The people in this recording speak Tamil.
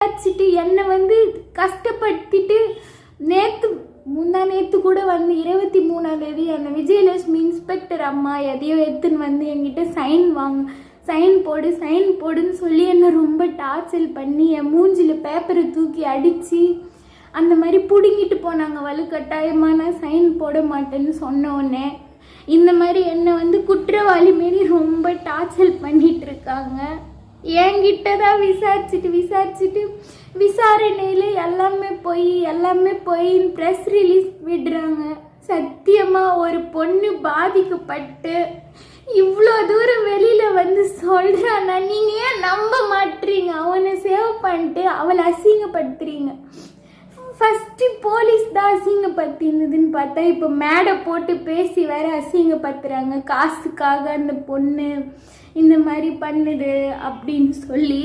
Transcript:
வச்சுட்டு என்னை வந்து கஷ்டப்படுத்திட்டு நேற்று முந்தா நேற்று கூட வந்து இருபத்தி மூணாம் தேதி அந்த விஜயலட்சுமி இன்ஸ்பெக்டர் அம்மா எதையோ எடுத்துன்னு வந்து என்கிட்ட சைன் வாங்க சைன் போடு சைன் போடுன்னு சொல்லி என்னை ரொம்ப டார்ச்சல் பண்ணி என் மூஞ்சில் பேப்பரை தூக்கி அடித்து அந்த மாதிரி பிடுங்கிட்டு போனாங்க வலுக்கட்டாயமாக நான் சைன் போட மாட்டேன்னு சொன்ன உடனே இந்த மாதிரி என்னை வந்து குற்றவாளி மாரி ரொம்ப டார்ச்சல் பண்ணிட்டு இருக்காங்க. என்கிட்ட தான் விசாரிச்சுட்டு விசாரிச்சுட்டு விசாரணையில் எல்லாமே போய் எல்லாமே போய் ப்ரெஸ் ரிலீஸ் விடுறாங்க. சத்தியமாக ஒரு பொண்ணு பாதிக்கப்பட்டு இவ்வளோ தூரம் வெளியில் வந்து சொல்கிறான்னா நீங்கள் ஏன் நம்ப மாட்டீங்க அவனை சேவ் பண்ணிட்டு அவளை அசிங்கப்படுத்துறீங்க. ஃபஸ்ட்டு போலீஸ் தான் அசிங்கப்படுத்தினதுன்னு பார்த்தா இப்போ மேடை போட்டு பேசி வேற அசிங்கப்படுத்துகிறாங்க காசுக்காக அந்த பொண்ணு இந்த மாதிரி பண்ணுது அப்படின்னு சொல்லி